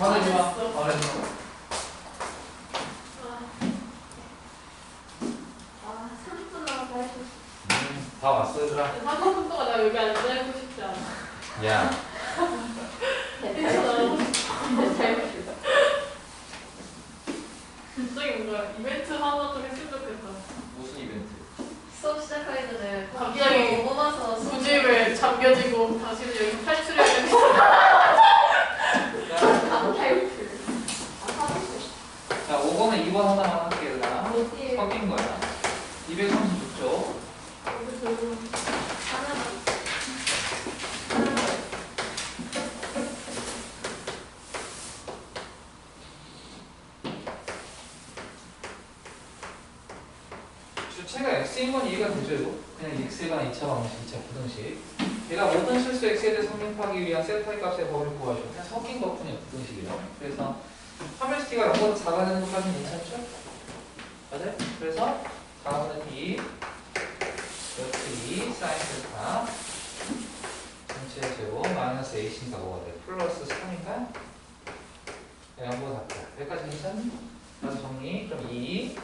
화내지 마. 화내지 마. 아, 30분 남았다 해줘. 음, 다 왔어, 얘들아. 30분 동안 나 여기 앉아 있고 싶지 않아. 야, 괜찮아. 잘 갑자기 뭔가 이벤트 하나 좀 했으면 좋겠다. 무슨 이벤트? 수업 시작하기 전에 갑자기 오고 나서 구집을 잠겨지고 당신은 여기서 탈출해야 되는 안 탈출. 아, 탈출. 자, 5번은 2번 하나만 할게, 얘들아. 어디에 섞인 거야. 236쪽. 하나만. 하나만. 주체가 이거? 그냥 관한 2차 방식, 2차 부등식. 얘가 모든 실수 x에 대해 성립하기 위한 세타의 값의 범위를 구하죠. 그냥 섞인 것뿐이에요, 부등식이랑. 그래서 하멜스티가 0보다 작아지는 것까지는 괜찮죠? 맞아요? 그래서 다음은 2, 이렇게 2, 사인 세타. 전체 제곱 마이너스 a신가 뭐가 돼? 플러스 3인가? 0보다 작다. 여기까지 괜찮니? 그래서 정리. 그럼 2,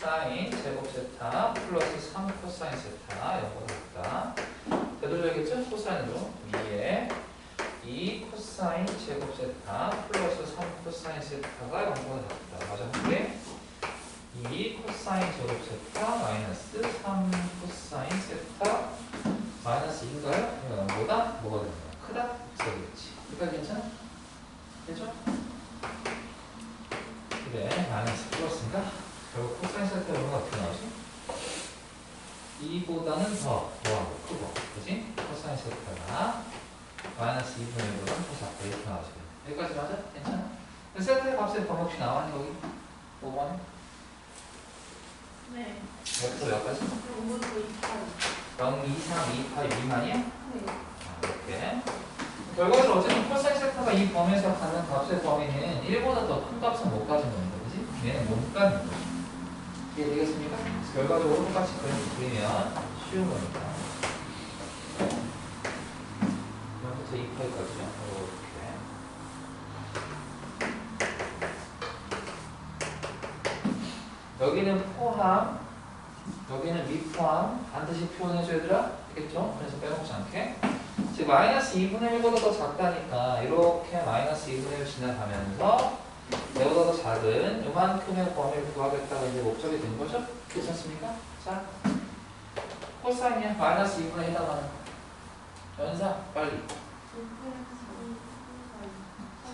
사인 제곱 세타 플러스 3 코사인 세타 0보다 같다. 되돌려야겠죠? 코사인으로 2에 2 코사인 제곱 세타 플러스 3 코사인 세타가 0보다 같다. 맞아 한게 2 코사인 제곱 세타 마이너스 3 코사인 세타 마이너스 2인가요? 이거 0보다 뭐가 되는 거야? 크다? 되겠지. 여기까지 괜찮아? 되죠? 그래 마이너스 플러스인가? 결국 코사인 이런 거 어떻게 나오지? 2보다는 더 뭐하고 크고 그지? 코사인 세타가 마이너스 2분의 1보다는 더 작다 이렇게 나오지 여기까지 맞아? 괜찮아? 세타의 값의 번역시 나왔니 거기? 5번에? 네. 여기서 여기까지? 5분 더 0, 2, 3, 2, 8 미만이야? 네. 아, 이렇게 결과적으로 어쨌든 코사인 세타가 이 범위에서 갖는 값의 범위는 1보다 더 큰 값은 못 가진 그지? 얘는 못 가는 거지 이해되겠습니까? 그래서 결과적으로 똑같이 그리면 쉬운 거니까 여기부터 2파이까지요 이렇게 여기는 포함 여기는 미포함 반드시 표현해줘야 되더라 알겠죠? 그래서 빼먹지 않게 즉 마이너스 2분의 1보다 더 작다니까 이렇게 마이너스 2분의 1 지나가면서 얘보다 더 작은 요만큼의 범위를 구하겠다가 이제 목적이 된 거죠? 괜찮습니까? 자 코사인이야 마이너스 2분의 1 해당하는 연사 빨리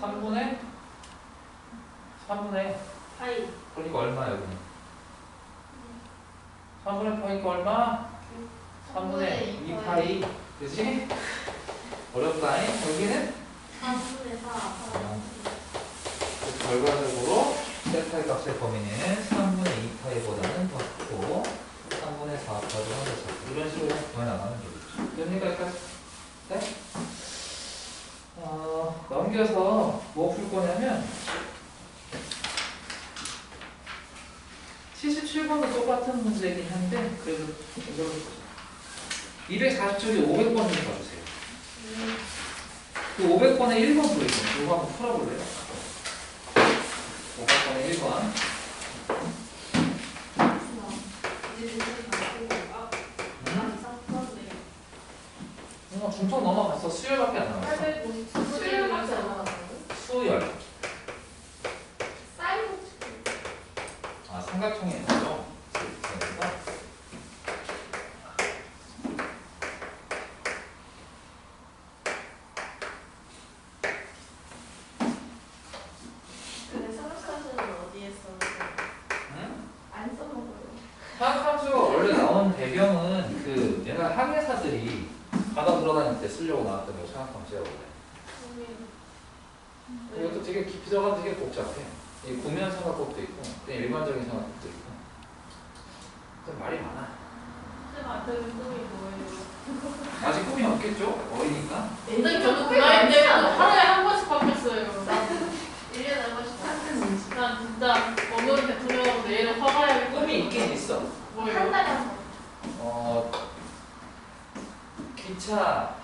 3분의 3분의 하이. 그러니까 얼마 여기는 3분의 파이니까 얼마? 3분의 2 파이 그지? 어렵다 여기는 3분의 4. 결과적으로 세타의 값의 범위는 3분의 2파이보다는 더 크고 3분의 4파이보다는 더 작고 이런 식으로 구해나가면 되겠죠 됩니까 여기까지? 네? 어, 넘겨서 뭐 풀 거냐면 77번도 똑같은 문제이긴 한데 그래도 이걸 240쪽에 500번 좀 봐주세요 그 500번에 1번 보이죠? 이거 한번 풀어볼래요? 500번에 1번. 어, 중턱 넘어갔어. 수열밖에 안 남았어. 850. 수요일밖에 안 나왔어요. 수열 아 삼각형이 있죠 그래서 근데 삼각함수는 어디에 써요? 응? 안 써먹어요. 화학함수가 원래 나온 배경은 그 옛날 항해사들이 바다 돌아다닐 때 쓰려고 나왔던 게 화학함수라고 그래 이것도 되게 깊이 들어가면 되게 복잡해. 이 구면 삼각법도 있고, 그냥 일반적인 삼각법도 있고. 좀 말이 많아. 쌤 앞에는 꿈이 뭐예요? 아직 꿈이 없겠죠? 어리니까. 근데 저도 그 나이 때문에 하루에 한 번씩 바뀌었어요. 1년에 한 번씩 난 진짜 오늘은 대통령하고 내일은 화가야 꿈이 있긴 있어. 한 뭐예요? 달에 한 번. 어, 기차,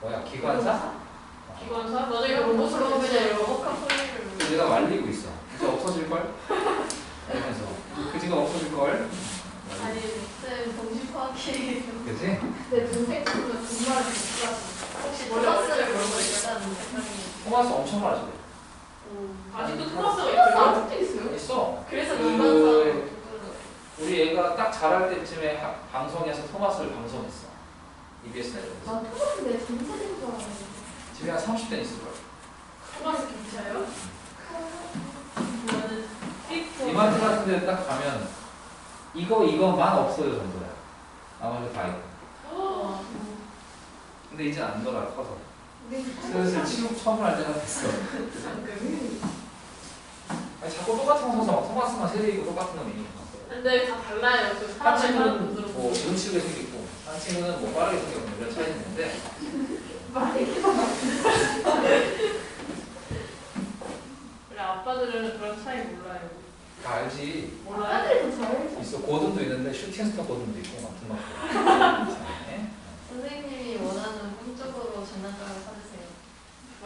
뭐야, 기관사? 어, 기관사? 나중에 로봇으로 그냥 그냥 로봇한 소리를 내가 말리고 있어. 이제 없어질 걸? 이러면서. 그지가 없어질 걸? 동생 친구는 정말 혹시 토마스를 모르고 거 있다는 생각이 토마스 엄청 많아져. 아직도 토마스가 있어요? 아직도 있어요? 있어. 그래서 그- 우리 애가 딱 자랄 때쯤에 하- 방송에서 토마스를 방송했어. EBS 내려서. 아 토마스 내 동생인 줄 알았는데 집에 한 30대는 있을걸. 토마스 경차요? 그거는 삐꾸 이마트 같은 데 딱 가면 이거 이거만 없어요 정도야. 나머지 다 있고. 어. 근데 이제 안 돌아 커서. 슬슬 치료 처분할 때가 됐어. 아니, 자꾸 똑같은 거 사서 막 토마스만 세대이고 똑같은 놈이. 근데 다 달라요. 그한 사람 친구는 뭐 눈치게 생겼고 한 친구는 뭐 빠르게 생겼고 이런 차이 있는데 말이 우리 아빠들은 그런 차이 몰라요. 다 알지. 몰라요? 있어 고든도 있는데 슈팅스타 고든도 있고 막 등막. 네. 선생님이 원하는 꿈적으로 장난감을 사주세요.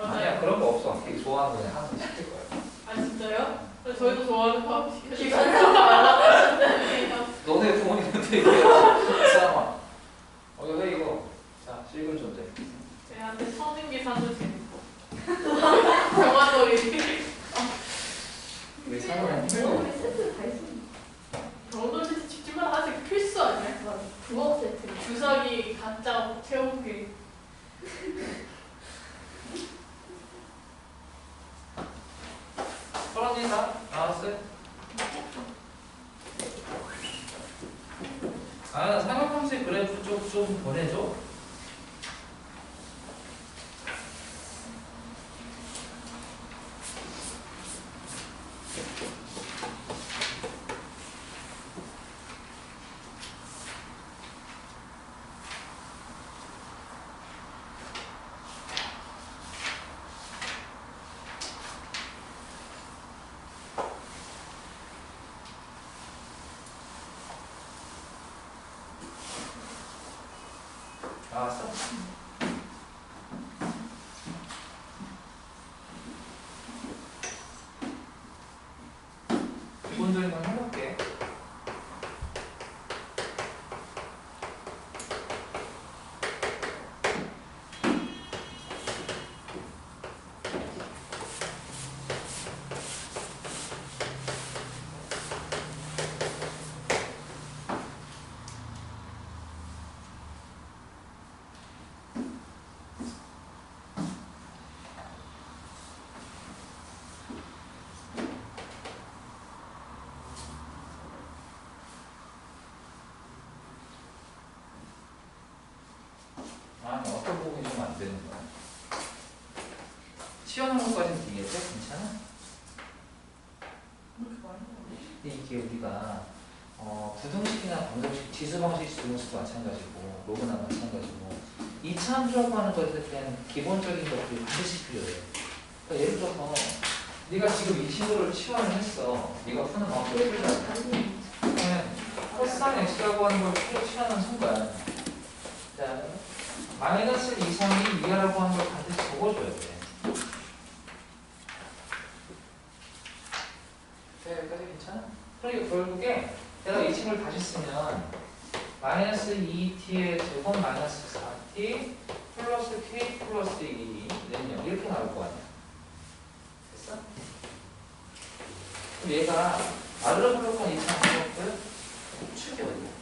아니야 그런 거 없어. 되게 좋아하는 거 그냥 항상 시킬 거야. 아 진짜요? 저희도 좋아하는 거. 기관사 말라고 하셨는데요. 너네 부모님한테 얘기해. 사람아. 어왜 이거? 자 실근 존재. 걔한테 서진기 사도 재밌고. 병아놀이. 왜 사람은 병아놀이 세트 다 있습니다. 병아놀이 세트 집집마다 아직 필수 아니야? 부엌 세트. 주사기 가짜 채우기. 서른이 다 나왔어요? 아 삼각함수의 그래프 쪽 좀 보내줘. 나왔어? 기본적인 건 해볼게. 아니 어떤 부분이 좀 안 되는 거야? 시원한 것까지는 되겠죠? 괜찮아? 근데 이게 우리가 어, 부등식이나 방정식, 지수 방식, 지수방식도 마찬가지고 로그나 마찬가지고 이 차함수라고 하는 것에 대한 기본적인 것들이 반드시 필요해. 그러니까 예를 들어서 네가 지금 이 친구를 치환을 했어. 네가 푸는 방법을. 그러면 코사인 x라고 하는 걸 풀어 치환한 순간 자, 마이너스 이상이 위하라고 하는 걸 반드시 적어줘야 돼. 네, 여기까지 괜찮아? 그러니까 결국에 내가 이 친구를 다시 쓰면 마이너스 2t의 제곱 마이너스 4t 플러스 k 플러스 2는 0 이렇게 나올 거 아니야. 됐어? 그럼 얘가 아르르 블록한 이상 것들 축이 어디야?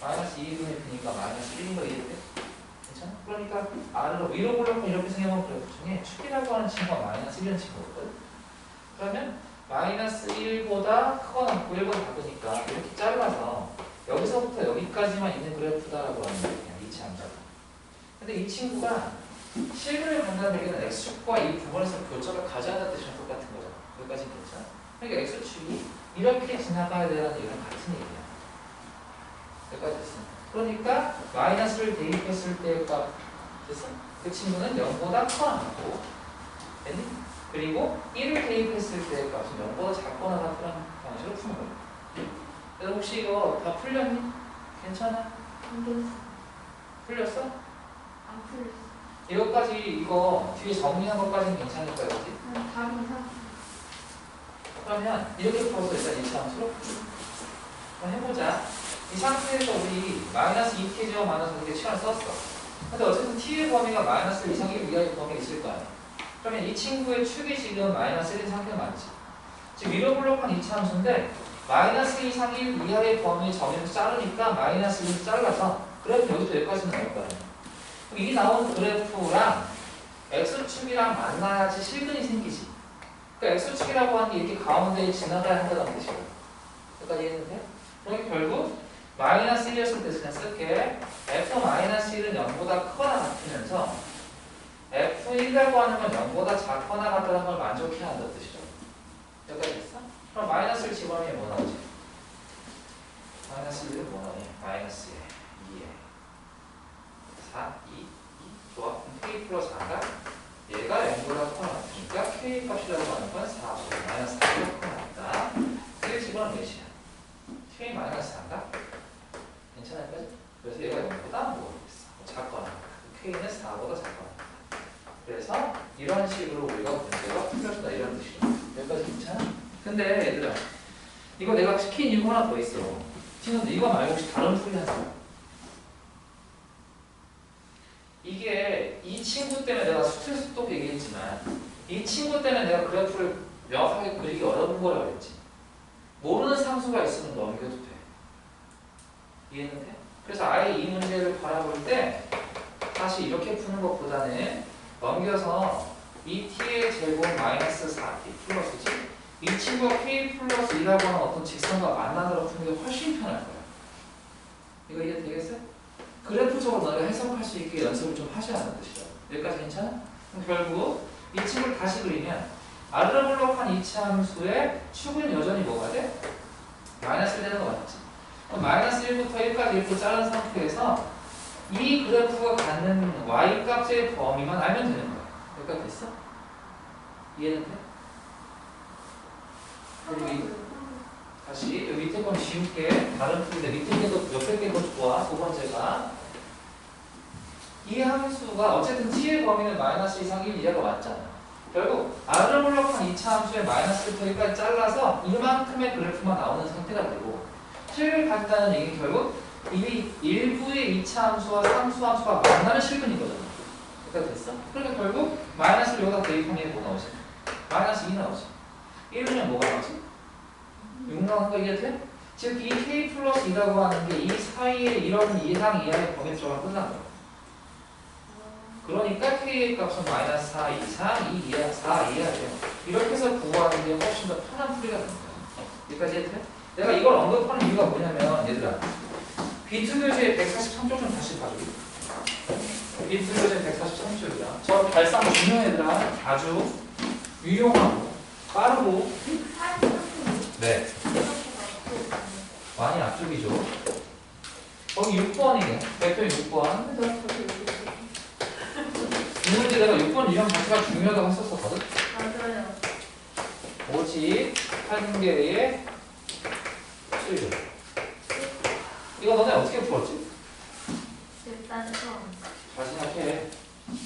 마이너스 2분의 B니까 마이너스 1인 거 이해돼? 괜찮아? 그러니까 R을 위로 블록은 이렇게 생각하면 그래프 중에 축이라고 하는 친구가 마이너스 1인 친구거든? 그러면 마이너스 1보다 크거나 같고 1보다 작으니까 이렇게 잘라서 여기서부터 여기까지만 있는 그래프다라고 하는 거야 그냥 이치 함자가 근데 이 친구가 실근을 간다는 얘기는 X축과 이 부분에서 교점을 가져야하는 뜻이랑 똑같은 거잖아 여기까지 괜찮아? 그러니까 X축이 이렇게 지나가야 되는 얘기랑 같은 얘기야 여기까지 됐어 그러니까 마이너스를 대입했을 때의 값 됐어? 그 친구는 0보다 커나 같고 됐니? 그리고 1을 대입했을 때의 값은 0보다 작거나 같다는 방식으로 푸는 거야 그래서 혹시 이거 다 풀렸니? 괜찮아? 안. 풀렸어? 안 풀렸어. 이것까지 이거 뒤에 정리한 것까지는 괜찮을 거야, 그지? 사. 그러면 이렇게 풀어서 일단 이차함수로 그럼 해보자. 이 상태에서 우리 마이너스 2t 제곱 마이너스 이렇게 시간을 썼어. 근데 어쨌든 t의 범위가 마이너스 1 이상 1 이하의 범위가 있을 거 아니야. 그러면 이 친구의 축이 지금 마이너스 1인 상태 맞지? 지금 위로 블록한 이차함수인데 마이너스 2 이상 1 이하의 범위 점유를 자르니까 마이너스 1을 잘라서 그래프 여기서 여기까지는 나올 거 아니야. 그럼 이 나온 그래프랑 x축이랑 만나야지 실근이 생기지. 그러니까 x축이라고 하는 게 이렇게 가운데에 지나가야 한다는 뜻이고. 여기까지 이해했는데? 그럼 결국 마이너스 1이었을 때 그냥 쓸게 f 마이너스 1은 0보다 크거나 같으면서 f1이라고 하는 건 0보다 작거나 같다는 걸 만족해야 한다는 뜻이죠 여기까지 됐어? 그럼 마이너스를 집어넣으면 뭐 나오지? 마이너스 1은 뭐 나오니? 마이너스 1, 2에 4, 2, 2 좋아 그럼 k 플러스 4가 얘가 0보다 커나 같으니까 k 값이라고 하는 건 4, 5, 하나 더 있어. 친구들 이거 말고 혹시 다른 풀이 있어? 이게 이 친구 때문에 내가 스트레스 또 얘기했지만 이 친구 때문에 내가 그래프를 명확하게 그리기 어려운 거라 그랬지 모르는 상수가 있으면 넘겨도 돼 이해는 돼? 그래서 아예 이 문제를 바라볼 때 사실 이렇게 푸는 것보다는 넘겨서 이 t의 제곱 마이너스 4t 플러스지 이 친구가 k 플러스 2라고 하는 어떤 직선과 만나느라 푸는 게 훨씬 편할 거야 이거 이해 되겠어요? 그래프적으로 너가 해석할 수 있게 연습을 좀 하셔야 하는 뜻이죠 여기까지 괜찮아? 그럼 결국 이 친구를 다시 그리면 아르르 블록한 이치 함수의 축은 여전히 뭐가 돼? 마이너스 1 되는 거 맞지? 그럼 마이너스 1부터 1까지 이렇게 자른 상태에서 이 그래프가 갖는 y 값의 범위만 알면 되는 거야. 여기까지 됐어? 이해는 돼? 그리고 이, 다시 밑에 건 지울게. 다른 풀인데 밑에 게도 옆에 게더 좋아. 두 번째가 이 함수가 어쨌든 t의 범위는 마이너스 이상 1 이하가 맞잖아. 결국 블록한 2차 함수의 마이너스 1부터 1까지 잘라서 이만큼의 그래프만 나오는 상태가 되고 실을 가진다는 얘기는 결국 이 일부의 2차 함수와 3수 함수가 만나는 실근이거든. 그러니까 됐어? 그러니까 결국 마이너스를 여기다 대입하면 뭐 나오지? 마이너스 2 나오지. 1이면 뭐가 나오지? 6 나오는 거 이해돼? 즉, 이 k 플러스 2라고 하는 게 이 사이에 이런 이상 이하의 범위 들어가 끝난 거야. 그러니까 k의 값은 마이너스 4 이상 2 이하 4 이하죠. 이렇게 해서 구하는 게 훨씬 더 편한 풀이가 됩니다. 여기까지 해도 돼? 내가 이걸 언급하는 이유가 뭐냐면 얘들아 비투교재 143쪽 좀 다시 봐줘. 비투교재 143쪽이야. 저 발상 중요해 얘들아. 아주 유용하고 빠르고 네 많이 앞쪽이죠. 거기 6번이네. 대표 6번. 이 문제 내가 6번 유형 자체가 중요하다고 했었거든. 맞아요. 오직 한 개의 수요. 이거 너네 어떻게 풀었지? 일단 수원. 잘 생각해.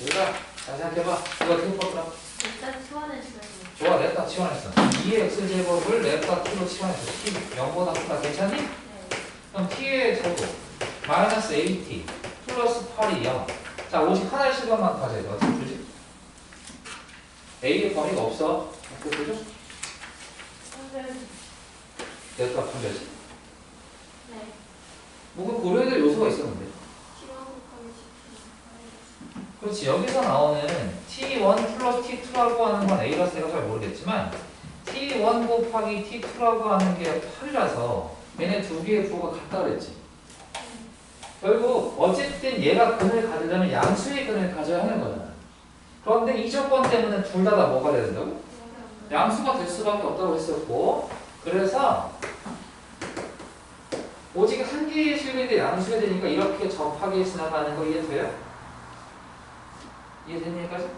얘들아, 잘 생각해봐. 이거 어떻게 풀었더라? 일단 시작해. 좋아, 냅다 치환했어. 2의 x제곱을 냅다 t로 치환했어. t 0보다 크다. 괜찮니? 네. 그럼 t의 제곱 마이너스 at 플러스 8이 0. 자, 오직 하나의 시간만 가져야 돼. 어떻게 풀지? a의 범위가 없어. 어떻게? 선생님. 냅다 풀려지. 네. 뭐그 고려해야 될 요소가 있었는데. 그렇지 여기서 나오는 t1 플러스 t2라고 하는 건 a라서 내가 잘 모르겠지만 t1 곱하기 t2라고 하는 게 8이라서 얘네 두 개의 부호가 같다 그랬지 결국 어쨌든 얘가 근을 가지려면 양수의 근을 가져야 하는 거잖아 그런데 이 조건 때문에 둘 다 다 뭐가 돼야 된다고? 양수가 될 수밖에 없다고 했었고 그래서 오직 한 개의 실근인데 양수가 되니까 이렇게 접하게 지나가는 거 이해돼요? 이해되니 여기까지?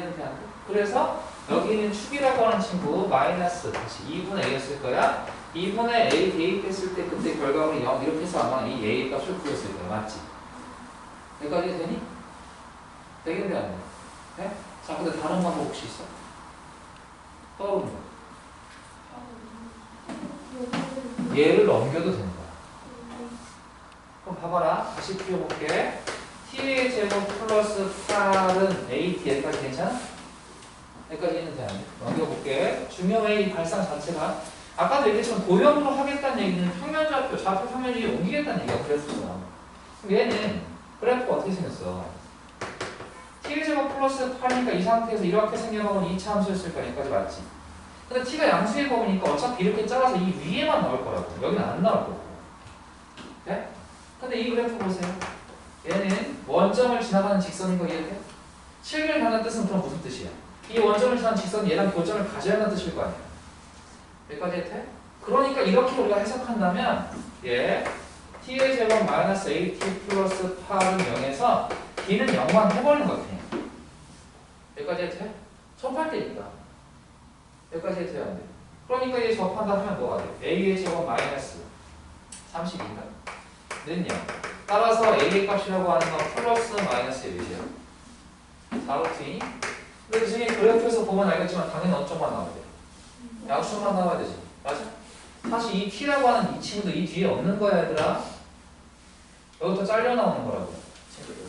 안 돼? 그래서 여기 있는 축이라고 하는 친구 마이너스 다시 2분의 a였을 거야 2분의 a 대입했을 때 그때 결과물이 0 이렇게 해서 아마 이 a 값을 구했을 거야 맞지? 여기까지 되니? 되겠네 안 돼? 네? 자 근데 다른 방법 혹시 있어? 떠오르는 거 얘를 넘겨도 되는 거야 그럼 봐봐라 다시 풀어볼게 t의 제곱 플러스 8은 a 괜찮아? 여기까지 돼안 돼? 넘겨볼게 중요해 이 발상 자체가 아까도 얘기했지만 도형으로 하겠다는 얘기는 평면좌표 좌표 평면이 옮기겠다는 얘기가 그랬었어 얘는 그래프가 어떻게 생겼어? t의 제곱 플러스 8이니까 이 상태에서 이렇게 생겨보면 2차 함수였을 여기까지 맞지? 근데 t가 양수의 범위니까 어차피 이렇게 잘라서 이 위에만 나올 거라고 여기는 안 나올 거고 네? 근데 이 그래프 보세요 원점을 지나가는 직선인 거 이해돼? 7을 가는 뜻은 그럼 무슨 뜻이야? 이 원점을 지나는 직선이 얘랑 교점을 가져야 하는 뜻일 거 아니야 여기까지 돼? 그러니까 이렇게 우리가 해석한다면 얘 t의 제곱 마이너스 at 플러스 8은 0에서 d는 0만 해버리는 것 같아 여기까지 해도 돼? 접할 때니까 여기까지 해도 안 돼? 그러니까 얘 접한다 하면 뭐가 돼? a의 제곱 마이너스 32인가? 는요 따라서 a의 값이라고 하는 건 플러스 마이너스 1이에요 4루트이니? 근데 지금 그래프에서 보면 알겠지만 당연히 어점만 나와야 돼 양수만 나와야 되지 맞아? 사실 이 t라고 하는 이 친구도 이 뒤에 없는 거야 얘들아 여기부터 잘려 나오는 거라고 친구들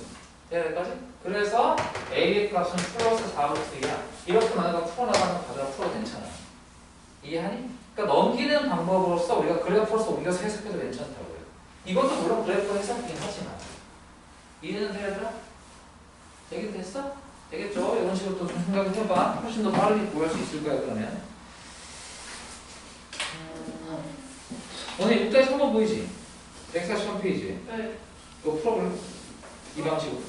여기까지? 그래서 a의 값은 플러스 4루트이야 이렇게 나눠가 풀어나가는 과정을 풀어도 괜찮아 이해하니? 그러니까 넘기는 방법으로서 우리가 그래프로서 옮겨서 해석해도 괜찮다고요 이것도 물론 그래프 해석이긴 하지만 이해는 돼 얘들아? 되긴 됐어? 되겠죠? 이런 식으로 또좀 생각을 해봐 훨씬 더 빠르게 구할 수 있을 거야 그러면 음, 오늘 6대 3번 보이지? 143페이지 네. 이거 풀어볼래? 이 방식으로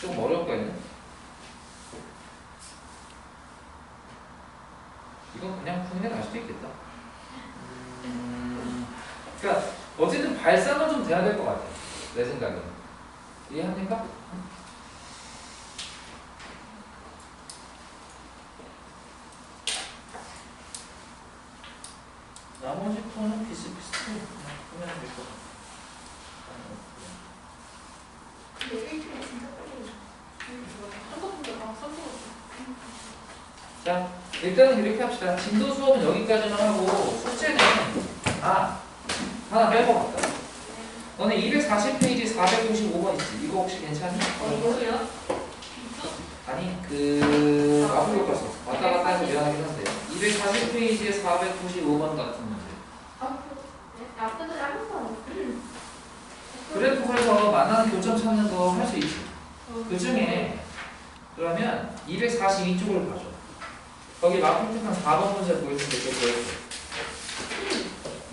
좀 어려울 거 있네 이건 그냥 게 나을 수도 있겠다 음, 그러니까 어쨌든 발상은 좀 돼야 될 것 같아 내 생각에는 이해합니까? 나머지 거는 비슷비슷해 그냥 보면 될것 같아 근데 일주일 진짜 빨리. 막 써서. 자, 일단은 이렇게 합시다. 진도 수업은 여기까지만 하고 숙제는 아 하나 빼먹었다. 너네 240페이지 495번 있지? 이거 혹시 괜찮니? 어, 이거요? 아니 그 앞으로 갔어. 왔다 갔다 해서 미안하긴 한데 240페이지에 495번 같은 문제. 앞에도 짧은 거 그래프에서 만나는 교점 찾는 거 할 수 있지. 그 중에 그러면 242쪽을 봐줘. 거기 마플특한 4번 문제 보여주면 되겠고요.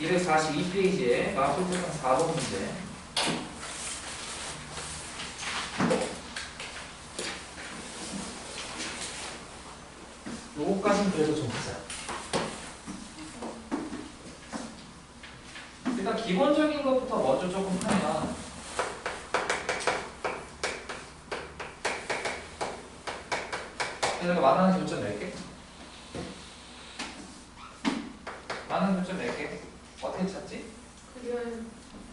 242페이지에 마플특한 4번 문제. 요거까지는 그래도 좀 하자. 일단 기본적인 것부터 먼저 조금 하면 내가 만나는 교점 낼게. 만나는 교점 낼게. 어떻게 찾지? 그려요.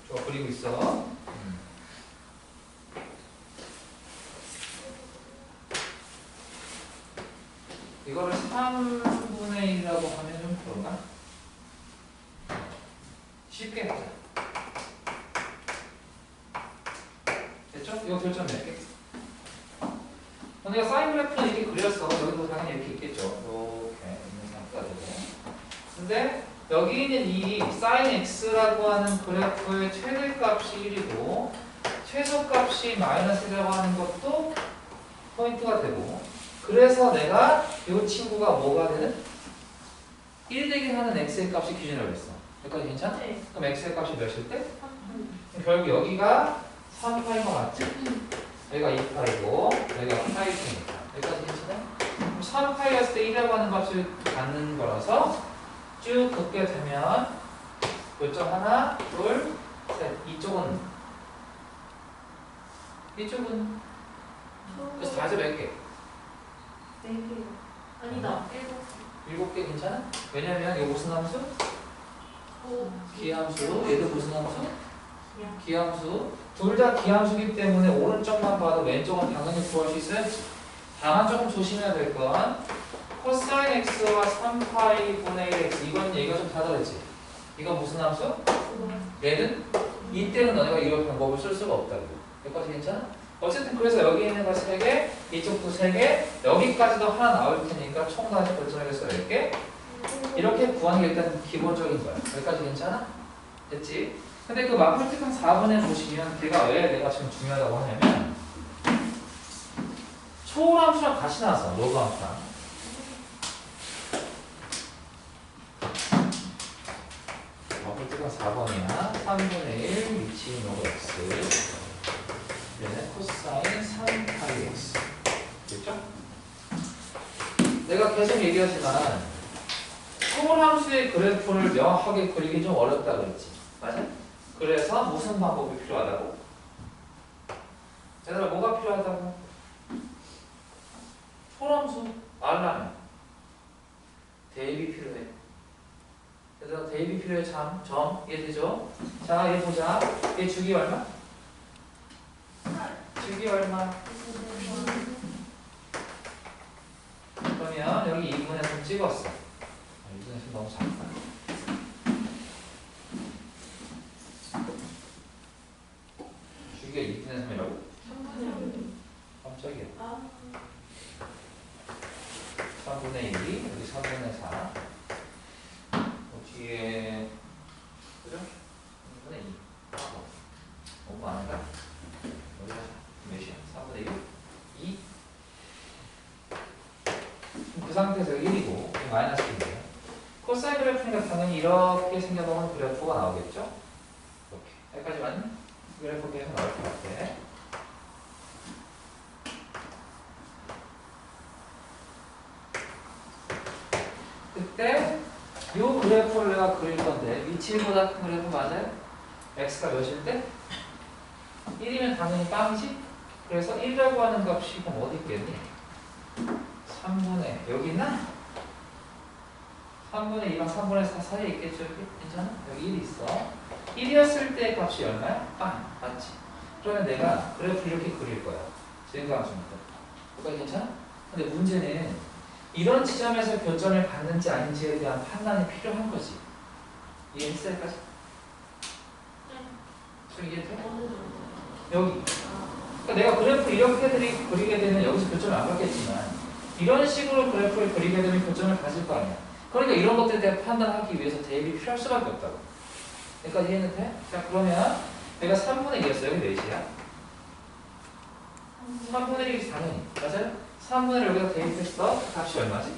좋아, 그리고 있어. 이거를 3분의 1이라고 하면 좀 그런가? 쉽게 하자. 됐죠? 이거 결정 낼게. 내가 사인 그래프는 이렇게 그렸어. 여기도 당연히 이렇게 있겠죠. 이렇게 있는 상태가 되고. 근데 여기 있는 이 sin x라고 하는 그래프의 최대 값이 1이고 최소값이 마이너스 1이라고 하는 것도 포인트가 되고 그래서 내가 이 친구가 뭐가 되는? 1 되게 하는 x의 값이 기준이라고 했어. 여기까지 괜찮아? 네. 그럼 x의 값이 몇일 때? 결국 여기가 3파인 거 맞지? 여기가 2파이고 여기가 파이니까 여기까지 괜찮아? 그럼 3파이였을 때 1이라고 하는 값을 갖는 거라서 쭉 긋게 되면 요점 하나, 둘, 셋 이쪽은 이쪽은 그래서 다시 몇 개? 네 개. 아니다. 일곱 개. 일곱 개 괜찮아? 왜냐면 이거 무슨 함수? 오. 기함수 얘도 무슨 함수? 기함수 둘 다 기함수기 때문에 오른쪽만 봐도 왼쪽은 당연히 구할 수 있어야지 다만 조금 조심해야 될 건 코사인 x와 3파이 분의 1 x 이건 얘기가 좀 다르지 이건 무슨 함수? 얘는 이때는 너네가 이런 방법을 쓸 수가 없다고 여기까지 괜찮아? 어쨌든 그래서 여기 있는 거 3개 이쪽도 3개 여기까지도 하나 나올 테니까 총 다시 결정해서 써야게 이렇게 구하는 게 일단 기본적인 거야 여기까지 괜찮아? 됐지? 근데 그 마플티칸 4번에 보시면 걔가 왜 내가 지금 중요하다고 하냐면 초월함수랑 같이 나왔어 로그 함수랑 마 플티칸 4번이야 3분의 1 미친 로그 x 코사인 3파이 x 됐죠? 내가 계속 얘기하지만 초월함수의 그래프를 명확하게 그리기 좀 어렵다 그랬지 맞아? 그래서 무슨 방법이 필요하다고? 얘들아 뭐가 필요하다고? 초람수 알라면 대입이 필요해 얘들아 대입이 필요해 참, 점 이해되죠? 자 얘 보자 얘 주기 얼마? 주기 얼마? 그러면 여기 2분의 3 찍었어 2분의 3 너무 작다 주기가 2분의 3이라고? 3분의 깜짝이야 아. 3분의 2, 여기 3분의 4. 어, 뒤에, 그죠? 3분의 2. 너무 많은가? 여기 하자. 몇이야? 3분의 1? 2? 그 상태에서 1이고, 마이너스 1이에요. 코사인 그래프니까 당연히 이렇게 생겨보면 그래프가 나오겠죠? 이렇게. 여기까지 맞니? 그래프 계속 나올 것 같아. 그때 요 그래프를 내가 그릴 건데 위치보다 큰 그래프 맞아요? x가 몇일 때? 1이면 당연히 빵이지? 그래서 1이라고 하는 값이 그럼 어디 있겠니? 3분의 여기 있나? 3분의 2랑 3분의 4 사이에 있겠죠? 여기? 괜찮아? 여기 1이 있어 1이었을 때 값이 얼마야? 빵 맞지? 그러면 내가 그래프 이렇게 그릴 거야 지금까지부터 그거 괜찮아? 근데 문제는 이런 지점에서 교점을 받는지 아닌지에 대한 판단이 필요한 거지. 이해했어 여기까지? 좀 이해돼? 여기. 그러니까 내가 그래프 이렇게 그리, 그리게 되면 여기서 교점을 안 받겠지만 이런 식으로 그래프를 그리게 되면 교점을 가질 거 아니야. 그러니까 이런 것들에 대해 판단하기 위해서 대입이 필요할 수밖에 없다고. 여기까지 이해했는데? 자 그러면 내가 3분의 2였어. 여기 몇이야? 3분의 1이 당연히. 맞아요? 3분의 여기다 대입했어. 그 값이 얼마지?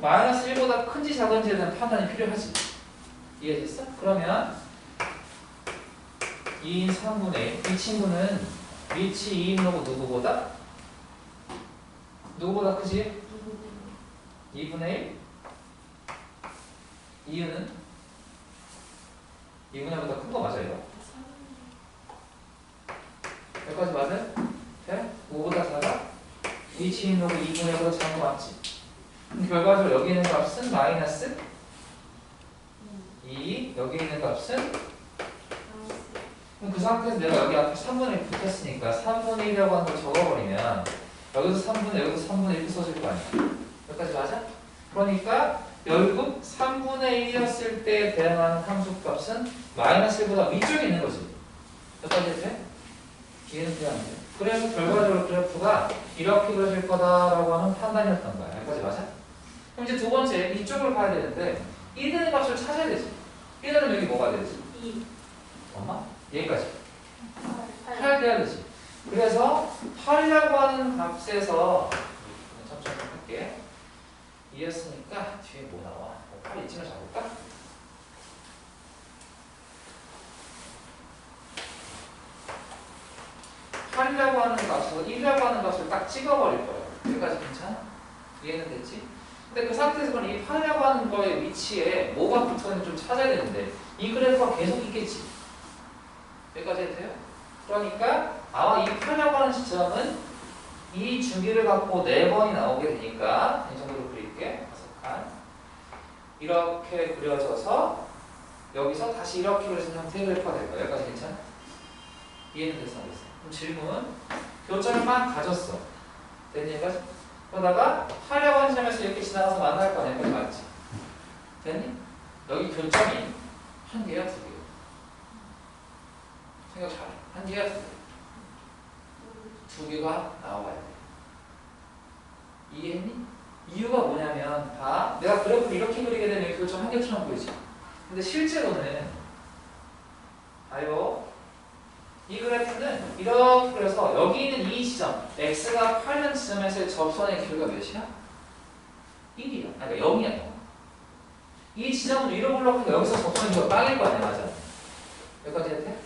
마이너스 1보다 큰지 작은지에 대한 판단이 필요하지. 이해됐어? 그러면 2인 3분의 1. 이 친구는 위치 2인 로고 누구보다? 누구보다 크지? 2분의 1? 이유는? 2분의 1보다 큰 거 맞아요? 여기까지 맞아요? 돼? 5보다 작아? 위치인 로그 2분의 1보다 작은 거 맞지? 그럼 결과적으로 여기 있는 값은 마이너스 2, 여기 있는 값은 그럼 그 상태에서 내가 여기 앞에 3분의 1 붙였으니까 3분의 1이라고 하는 걸 적어버리면 여기서 3분의 여기서 3분의 1 써질 거 아니야 여기까지 맞아? 그러니까 결국 3분의 1이었을 때 대응하는 함수값은 마이너스 1보다 위쪽에 있는 거지 여기까지 돼? 이해는 돼야 안 돼? 그래서 결과적으로 그래프가 이렇게 그려질 거다라고 하는 판단이었던 거야 여기까지 맞아? 그럼 이제 두 번째 이쪽으로 가야 되는데 1되는 값을 찾아야 되지 1되는 여기 뭐가 되지? 2. 엄마? 여기까지 8. 8 돼야 되지. 그래서 8이라고 하는 값에서 천천히 할게. 이었으니까 뒤에 뭐 나와? 8 이쯤에 잡을까? 팔이라고 하는 값으로 1이라고 하는 값을 딱 찍어버릴 거예요. 여기까지 괜찮아? 이해는 됐지? 근데 그 상태에서 그럼 이 8이라고 하는 거의 위치에 뭐가 붙어있는지 좀 찾아야 되는데 이 그래프가 계속 있겠지. 여기까지 해도 돼요? 그러니까 아마 이 8이라고 하는 지점은 이 주기를 갖고 4번이 나오게 되니까 이 정도로 그릴게. 다섯 칸. 이렇게 그려져서 여기서 다시 이렇게 그려진 형태의 그래프가 될 거야. 여기까지 괜찮아? 이해는 됐어, 안 됐어? 그럼 질문. 교점을 막 가졌어. 됐니, 여기까지? 그러다가 하려고 하는 점에서 이렇게 지나가서 만날 거 아니야? 여기까지 맞지? 됐니? 여기 교점이 한 개야, 두 개야? 생각 잘해. 한 개야, 두 개. 두 개가 나와야 돼. 이해했니? 이유가 뭐냐면 봐 내가 그래프를 이렇게 그리게 되면 교점 한 개처럼 보이지 근데 실제로는 봐요 이 그래프는 이렇게 그려서 여기 있는 이 지점 x가 8는 지점에서의 접선의 길이가 몇이야? 1이야 아니 그러니까 0이야 0. 이 지점을 위로 올라가니까 여기서 접선의 길이가 빵일 거 아니야 맞아 여기까지 해도 돼?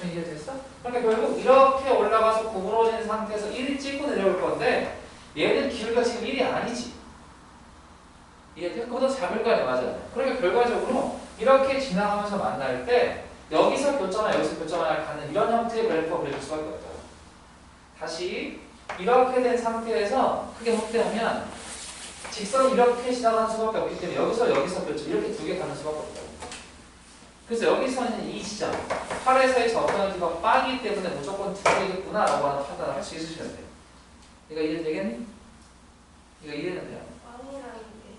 좀 이해 됐어? 그러니까 결국 이렇게 올라가서 구부러진 상태에서 1을 찍고 내려올 건데 얘는 길이가 지금 1이 아니지. 이해돼? 그보다 작을 거 아니야, 맞아. 그러니까 결과적으로 이렇게 지나가면서 만날 때 여기서 교점과 여기서 교점을 가는 이런 형태의 그래프가 그려질 수밖에 없다고. 다시 이렇게 된 상태에서 크게 확대하면 직선이 이렇게 지나가는 수밖에 없기 때문에 여기서 여기서 교점 이렇게 두 개 가는 수밖에 없다고. 그래서 여기서는 이 지점 8에서의 접선기가 빠기 때문에 무조건 두 개겠구나 라고 하는 판단을 할 수 있으셔야 돼요. 이거 이해되겠니? 이거 이해는 돼요? 빵이랑 이게.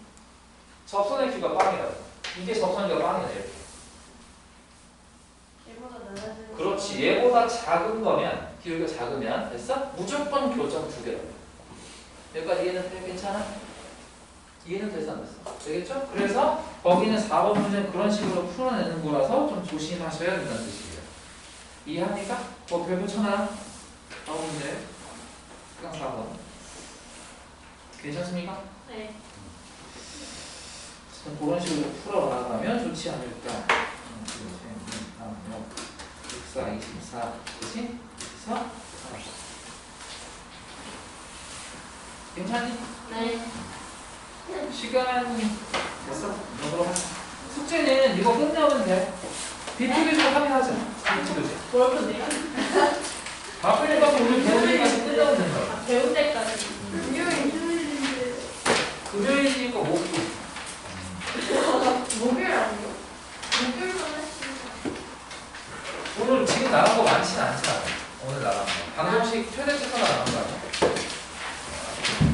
접선의 귀가 빵이라고. 이게 접선기가 빵이다 이렇게. 얘보다 낮아지는. 그렇지. 얘보다 작은 거면 기울기가 작으면 됐어? 무조건 교점 두 개라고. 여기까지 이해는 돼? 괜찮아? 이해는 돼서 안 됐어? 되겠죠? 그래서 거기는 4번 문제는 그런 식으로 풀어내는 거라서 좀 조심하셔야 된다는 뜻이에요. 이해합니까? 뭐 별표 쳐놔. 4번 문제. 특강 4번. 괜찮습니까? 네. 좀 그런 식으로 풀어나가면 좋지 않을까. 음, 64, 24, 그치? 24, 괜찮니? 네. 시간 됐어? 하자. 숙제는 이거 끝나면 돼. 비투기로 확인하자. 비투기지. 뭘 건데요? 바쁠 가서 오늘 배우기까지 끝나면 된다. 아, 배울 때까지. 금요일. 금요일이니까 목요일. 목요일 아니에요? 목요일만 했으니까. 오늘 지금 나간 거 많지는 않잖아. 오늘 나간 거. 방송식 최대 최소가 나간 거 아니야?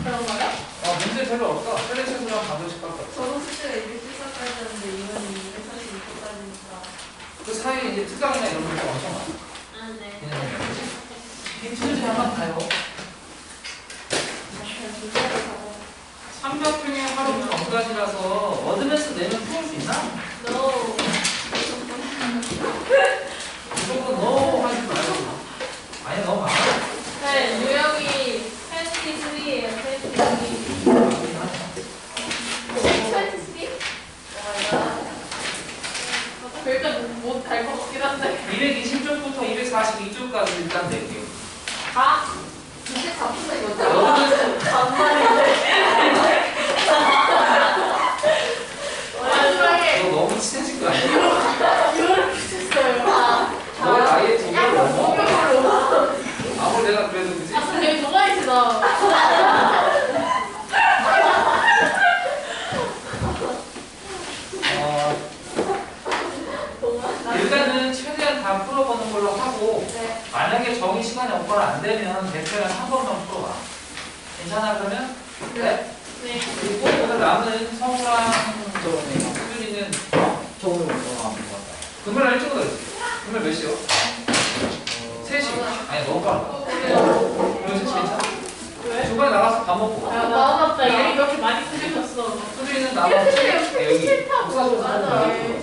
그런가요? 어, 문제 별로 없어. 최대 최소랑 방송식 밖에 없어. 저도 숙제가 274까지 하는데 이번이 246까지니까. 그 사이에 이제 특강이나 이런 것도 엄청 많아. 아, 네. 비투지 한번 가요. 삼각형의 하루 전까지라서 얻으면서 내면 풀 수 있나? No. 무조건 너 하지 말고. 아니 너무 많아. 네, 유형이 펜티 3예요. 펜티 3. 그러니까 못달것 같긴 한데. 220쪽부터 242쪽까지 일단 낼게요. 아, 이제 잡힌다 이거죠? 얻으면서 반말인데. 마지막에 너 너무 친해진 거 아니야? 이거를 붙였어요. 아, 너의 나이에 두 개를 약간 넘어. 목욕으로. 아무리 내가 그래도 그지? 아, 근데 되게 동아리시다. 어, 일단은 최대한 다 풀어보는 걸로 하고 네. 만약에 정의 시간이 없거나 안 되면 대표는 한 번만 풀어봐. 괜찮아 그러면? 네. 네. 그리고 오늘 남은 성우랑 저거네. 수준이는 저거는 뭐가 금요일 날 일찍 오다지. 금요일 몇 시요? 3시. 아니 너무 빨라. 그래요? 그럼 3시 괜찮아? 왜? 중간에 나가서 밥 먹고. 야, 마음없다. 얘 이렇게 많이 쓰셨어. 수준이는 나가서 싫대요. 여기. 국사에서 맞아.